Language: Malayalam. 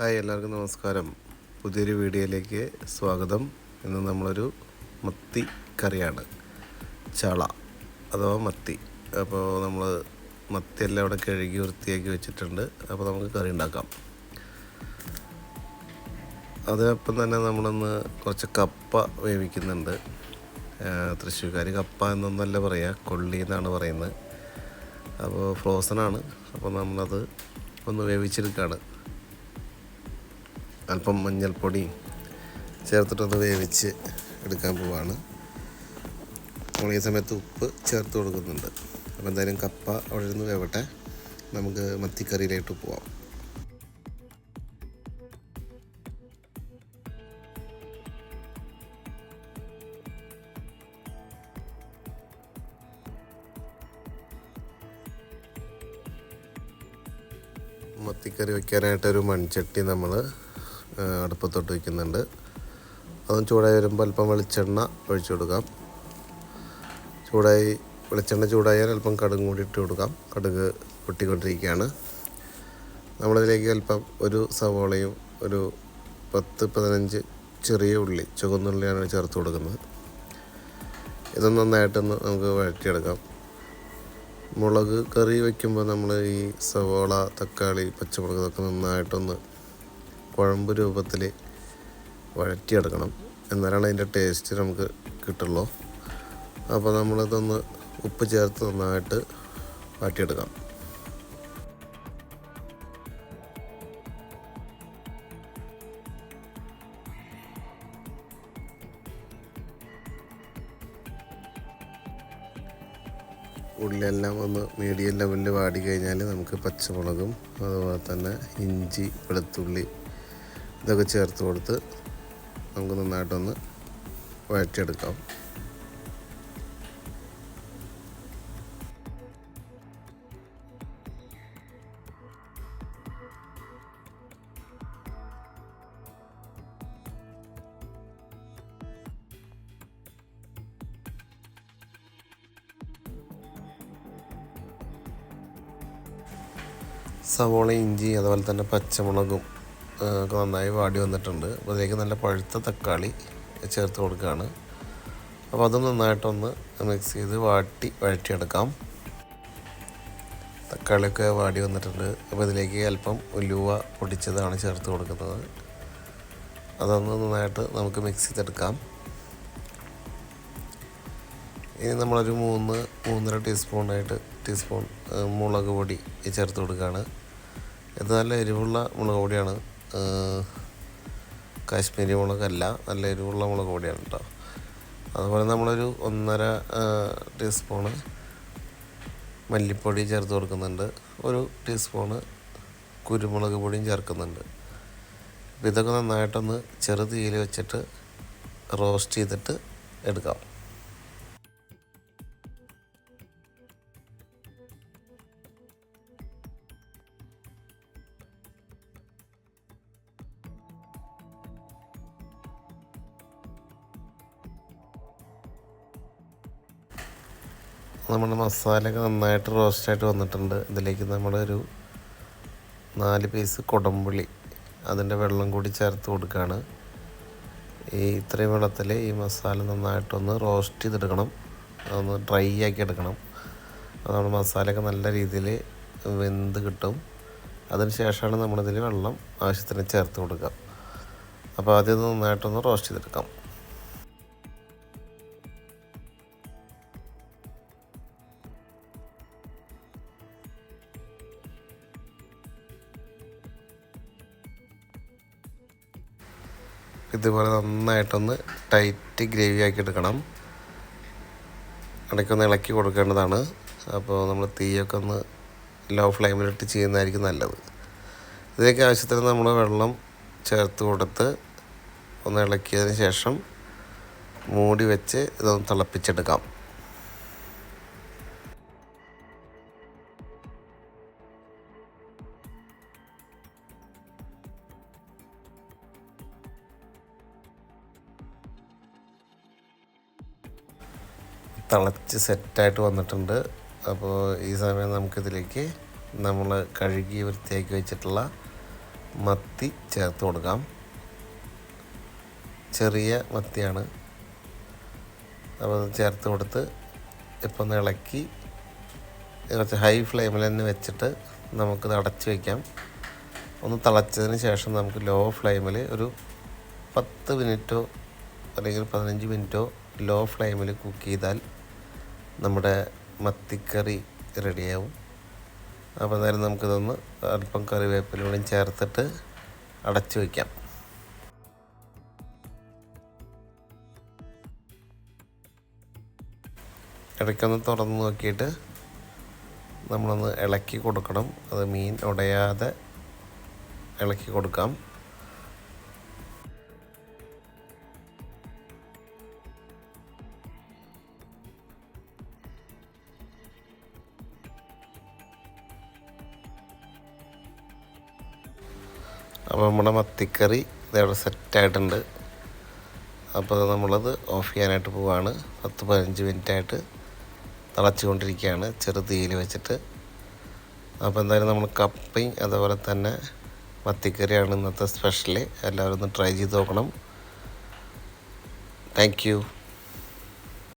ഹായ് എല്ലാവർക്കും നമസ്കാരം. പുതിയൊരു വീഡിയോയിലേക്ക് സ്വാഗതം. ഇന്ന് നമ്മളൊരു മത്തി കറിയാണ്. ചള അഥവാ മത്തി. അപ്പോൾ നമ്മൾ മത്തി എല്ലാം ഇവിടെ കഴുകി വൃത്തിയാക്കി വെച്ചിട്ടുണ്ട്. അപ്പോൾ നമുക്ക് കറി ഉണ്ടാക്കാം. അതിനൊപ്പം തന്നെ നമ്മളൊന്ന് കുറച്ച് കപ്പ വേവിക്കുന്നുണ്ട്. തൃശ്ശൂർക്കാർ കപ്പ എന്നൊന്നല്ല പറയുക കൊള്ളി എന്നാണ് പറയുന്നത്. അപ്പോൾ ഫ്രോസണാണ് അപ്പോൾ നമ്മളത് ഒന്ന് വേവിച്ചെടുക്കുകയാണ് അല്പം മഞ്ഞൾപ്പൊടിയും ചേർത്തിട്ടൊന്ന് വേവിച്ച് എടുക്കാൻ പോവാണ്. നമ്മൾ ഈ സമയത്ത് ഉപ്പ് ചേർത്ത് കൊടുക്കുന്നുണ്ട്. അപ്പോൾ എന്തായാലും കപ്പ അവിടെ നിന്ന് വേവട്ടെ. നമുക്ക് മത്തിക്കറിയിലേക്ക് പോവാം. മത്തിക്കറി വയ്ക്കാനായിട്ടൊരു മൺചട്ടി നമ്മൾ അടുപ്പത്തോട്ട് വയ്ക്കുന്നുണ്ട്. അതും ചൂടായി വരുമ്പോൾ അല്പം വെളിച്ചെണ്ണ ഒഴിച്ചു കൊടുക്കാം. ചൂടായി വെളിച്ചെണ്ണ ചൂടായാൽ അല്പം കടുകും കൂടി ഇട്ട് കൊടുക്കാം. കടുക് പൊട്ടിക്കൊണ്ടിരിക്കുകയാണ്. നമ്മളതിലേക്ക് അല്പം ഒരു സവോളയും ഒരു പത്ത് പതിനഞ്ച് ചെറിയ ഉള്ളി ചുവന്നുള്ളിയാണ് ചേർത്ത് കൊടുക്കുന്നത്. ഇത് നന്നായിട്ടൊന്ന് നമുക്ക് വഴറ്റിയെടുക്കാം. മുളക് കറി വയ്ക്കുമ്പോൾ നമ്മൾ ഈ സവോള തക്കാളി പച്ചമുളക് ഇതൊക്കെ നന്നായിട്ടൊന്ന് കുഴമ്പ് രൂപത്തിൽ വഴറ്റിയെടുക്കണം. എന്നാലാണ് അതിന്റെ ടേസ്റ്റ് നമുക്ക് കിട്ടുള്ളൂ. അപ്പോൾ നമ്മളിതൊന്ന് ഉപ്പ് ചേർത്ത് നന്നായിട്ട് വാട്ടിയെടുക്കാം ഉള്ളിയെല്ലാം ഒന്ന് മീഡിയം ലെവലിൽ വാടി കഴിഞ്ഞാൽ നമുക്ക് പച്ചമുളകും അതുപോലെ തന്നെ ഇഞ്ചി വെളുത്തുള്ളി ഇതൊക്കെ ചേർത്ത് കൊടുത്ത് നമുക്ക് നന്നായിട്ടൊന്ന് വഴറ്റിയെടുക്കാം. സവോള ഇഞ്ചി അതുപോലെ തന്നെ പച്ചമുളകും ഒക്കെ നന്നായി വാടി വന്നിട്ടുണ്ട്. അപ്പോൾ അതിലേക്ക് നല്ല പഴുത്ത തക്കാളി ചേർത്ത് കൊടുക്കുകയാണ്. അപ്പോൾ അതും നന്നായിട്ടൊന്ന് മിക്സ് ചെയ്ത് വാട്ടി വഴറ്റിയെടുക്കാം. തക്കാളിയൊക്കെ വാടി വന്നിട്ടുണ്ട്. അപ്പോൾ ഇതിലേക്ക് അല്പം ഉലുവ പൊടിച്ചതാണ് ചേർത്ത് കൊടുക്കുന്നത്. അതൊന്ന് നന്നായിട്ട് നമുക്ക് മിക്സ് ചെയ്തെടുക്കാം. ഇനി നമ്മളൊരു മൂന്ന് മൂന്നര ടീസ്പൂണായിട്ട് ടീസ്പൂൺ മുളക് പൊടി ചേർത്ത് കൊടുക്കുകയാണ്. ഇത് നല്ല എരിവുള്ള മുളക് പൊടിയാണ്. കാശ്മീരി മുളകല്ല നല്ല എരിവുള്ള മുളക് പൊടിയാണ് കേട്ടോ അതുപോലെ നമ്മളൊരു ഒന്നര ടീസ്പൂണ് മല്ലിപ്പൊടി ചേർത്ത് കൊടുക്കുന്നുണ്ട്. ഒരു ടീസ്പൂണ് കുരുമുളക് പൊടിയും ചേർക്കുന്നുണ്ട്. ഇതൊക്കെ നന്നായിട്ടൊന്ന് ചെറു തീയിൽ വെച്ചിട്ട് റോസ്റ്റ് ചെയ്തിട്ട് എടുക്കാം. നമ്മുടെ മസാലയൊക്കെ നന്നായിട്ട് റോസ്റ്റായിട്ട് വന്നിട്ടുണ്ട്. ഇതിലേക്ക് നമ്മളൊരു നാല് പീസ് കുടംപുളി അതിന്റെ വെള്ളം കൂടി ചേർത്ത് കൊടുക്കുകയാണ് ഈ ഇത്രയും വെള്ളത്തിൽ ഈ മസാല നന്നായിട്ടൊന്ന് റോസ്റ്റ് ചെയ്തെടുക്കണം. അതൊന്ന് ഡ്രൈ ആക്കി എടുക്കണം. നമ്മുടെ മസാലയൊക്കെ നല്ല രീതിയിൽ വെന്ത് കിട്ടും. അതിന് ശേഷമാണ് നമ്മളിതിൽ വെള്ളം ആവശ്യത്തിന് ചേർത്ത് കൊടുക്കുക. അപ്പോൾ ആദ്യം നന്നായിട്ടൊന്ന് റോസ്റ്റ് ചെയ്തെടുക്കാം. ഇതുപോലെ നന്നായിട്ടൊന്ന് ടൈറ്റ് ഗ്രേവി ആക്കി എടുക്കണം ഇടയ്ക്കൊന്ന് ഇളക്കി കൊടുക്കേണ്ടതാണ്. അപ്പോൾ നമ്മൾ തീയൊക്കെ ഒന്ന് ലോ ഫ്ലെയിമിലിട്ട് ചെയ്യുന്നതായിരിക്കും നല്ലത്. ഇതിലേക്ക് ആവശ്യത്തിന് നമ്മൾ വെള്ളം ചേർത്ത് കൊടുത്ത് ഒന്ന് ഇളക്കിയതിന് ശേഷം മൂടി വെച്ച് ഇതൊന്ന് തിളപ്പിച്ചെടുക്കാം. തിളച്ച് സെറ്റായിട്ട് വന്നിട്ടുണ്ട്. അപ്പോൾ ഈ സമയം നമുക്കിതിലേക്ക് നമ്മൾ കഴുകി വൃത്തിയാക്കി വെച്ചിട്ടുള്ള മത്തി ചേർത്ത് കൊടുക്കാം. ചെറിയ മത്തിയാണ്. അപ്പോൾ ചേർത്ത് കൊടുത്ത് ഇപ്പം ഒന്ന് ഇളക്കി കുറച്ച് ഹൈ ഫ്ലെയിമിൽ തന്നെ വെച്ചിട്ട് നമുക്കിത് അടച്ച് വയ്ക്കാം ഒന്ന് തിളച്ചതിന് ശേഷം നമുക്ക് ലോ ഫ്ലെയിമിൽ ഒരു പത്ത് മിനിറ്റോ അല്ലെങ്കിൽ പതിനഞ്ച് മിനിറ്റോ ലോ ഫ്ലെയിമിൽ കുക്ക് ചെയ്താൽ നമ്മുടെ മത്തിക്കറി റെഡിയാവും. അപ്പോൾ എന്തായാലും നമുക്കിതൊന്ന് അല്പം കറിവേപ്പിലൂടെയും ചേർത്തിട്ട് അടച്ചു വയ്ക്കാം. ഇടയ്ക്കൊന്ന് തുറന്ന് നോക്കിയിട്ട് നമ്മളൊന്ന് ഇളക്കി കൊടുക്കണം. അത് മീൻ ഉടയാതെ ഇളക്കി കൊടുക്കാം. അപ്പോൾ നമ്മുടെ മത്തിക്കറി ഇതവിടെ സെറ്റായിട്ടുണ്ട്. അപ്പോൾ നമ്മളത് ഓഫ് ചെയ്യാനായിട്ട് പോവാണ്. പത്ത് പതിനഞ്ച് മിനിറ്റായിട്ട് തിളച്ചുകൊണ്ടിരിക്കുകയാണ്. ചെറു തീയിൽ വെച്ചിട്ട്. അപ്പോൾ എന്തായാലും നമ്മൾ കപ്പയും അതുപോലെ തന്നെ മത്തിക്കറിയാണ് ഇന്നത്തെ സ്പെഷ്യൽ എല്ലാവരും ഒന്ന് ട്രൈ ചെയ്ത് നോക്കണം. താങ്ക്